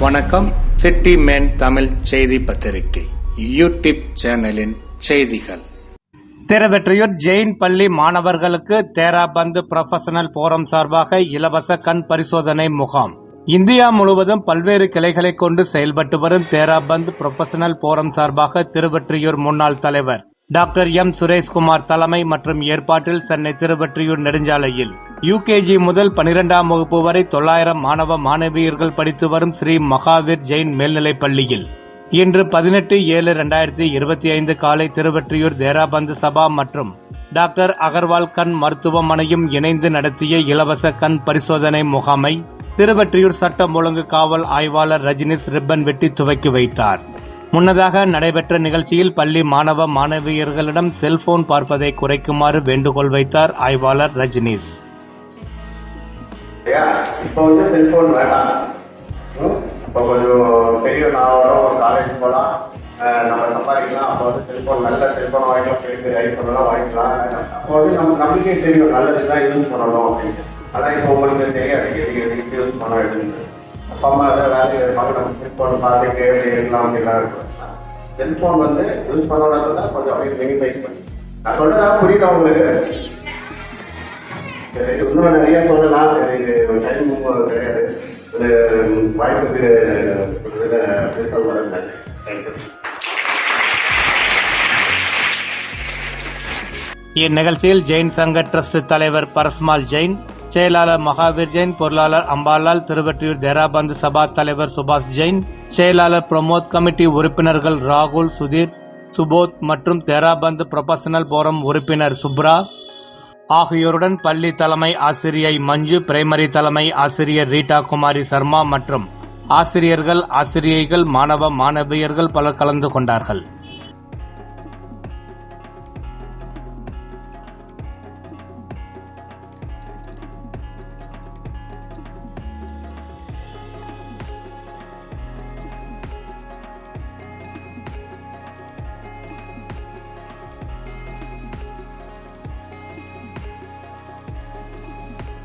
வணக்கம். City man Tamil செய்தி பத்திரிகை யூடியூப் சேனலின் செய்திகள். திருவெற்றியூர் ஜெயின் பள்ளி மாணவர்களுக்கு தேராபந்து ப்ரொஃபஷனல் போரம் சார்பாக இலவச கண் பரிசோதனை முகாம். இந்தியா முழுவதும் பல்வேறு கிளைகளை கொண்டு செயல்பட்டு வரும் தேராபந்து ப்ரொஃபஷனல் போரம் சார்பாக திருவெற்றியூர் முன்னாள் தலைவர் டாக்டர் எம். சுரேஷ்குமார் தலைமை மற்றும் ஏற்பாட்டில் சென்னை திருவெற்றியூர் நெடுஞ்சாலையில் யூகேஜி முதல் பனிரெண்டாம் வகுப்பு வரை தொள்ளாயிரம் மாணவ மாணவியர்கள் படித்து வரும் ஸ்ரீ மகாவீர் ஜெயின் மேல்நிலைப் பள்ளியில். இன்று பதினெட்டு ஏழு இரண்டாயிரத்தி இருபத்தி ஐந்து காலை திருவெற்றியூர் தேராபந்து சபா மற்றும் டாக்டர் அகர்வால் கண் மருத்துவமனையும் இணைந்து நடத்திய இலவச கண் பரிசோதனை முகாமை திருவெற்றியூர் சட்டம் ஒழுங்கு காவல் ஆய்வாளர் ரஜினிஸ் ரிப்பன் வெட்டி துவக்கி வைத்தார். முன்னதாக நடைபெற்ற நிகழ்ச்சியில் பள்ளி மாணவ மாணவியர்களிடம் செல்போன் பார்ப்பதை குறைக்குமாறு வேண்டுகோள் வைத்தார் ஆய்வாளர் ரஜினிஷ் இல்லையா இப்போ வந்து செல்போன் வேண்டாம். ம்? இப்போ கொஞ்சம் பெரிய நான் ஒரு காலேஜ் போகலாம் நம்ம சம்பாதிக்கலாம். அப்போ வந்து செல்போன் நல்ல செல்போனை வாங்கிக்கலாம். பெரிய பெரிய ஐஃபோன்லாம் வாங்கிக்கலாம். அப்போ வந்து நம்ம நம்மளுக்கே தெரியும் நல்லது தான் யூஸ் பண்ணணும் அப்படின்ட்டு. ஆனால் இப்போ உங்களுக்கு தெரியாது எதுக்கு எதுக்கு யூஸ் பண்ண வேண்டியது அப்பா அம்மா ஏதாவது வேலைக்கு இருப்பாங்க நம்ம செல்போன் பார்த்து கேள்வி எழுதலாம் அப்படிலாம் இருக்கும். செல்போன் வந்து யூஸ் பண்ணணும்னா கொஞ்சம் அப்படியே மினிமைஸ் பண்ணி. நான் சொல்றதா புரியல உங்களுக்கு? இன்னும் நிறைய சொல்லலாம். எனக்கு டைம் கிடையாது. ஒரு வாய்ப்புக்கு ஒரு தேங்க்யூ இந்நிகழ்ச்சியில் ஜெயின் சங்க டிரஸ்ட் தலைவர் பரஸ்மால் ஜெயின் செயலாளர் மகாவீர் ஜெயின் பொருளாளர் அம்பாலால் திருவற்றியூர் தேராபந்து சபா தலைவர் சுபாஷ் ஜெயின் செயலாளர் பிரமோத் கமிட்டி உறுப்பினர்கள் ராகுல் சுதீர் சுபோத் மற்றும் தேராபந்து ப்ரொபஷனல் போரம் உறுப்பினர் சுப்ரா ஆகியோருடன் பள்ளி தலைமை ஆசிரியை மஞ்சு பிரைமரி தலைமை ஆசிரியர் ரீட்டா குமாரி சர்மா மற்றும் ஆசிரியர்கள் ஆசிரியைகள் மாணவ மாணவியர்கள் பலர் கலந்து கொண்டார்கள்.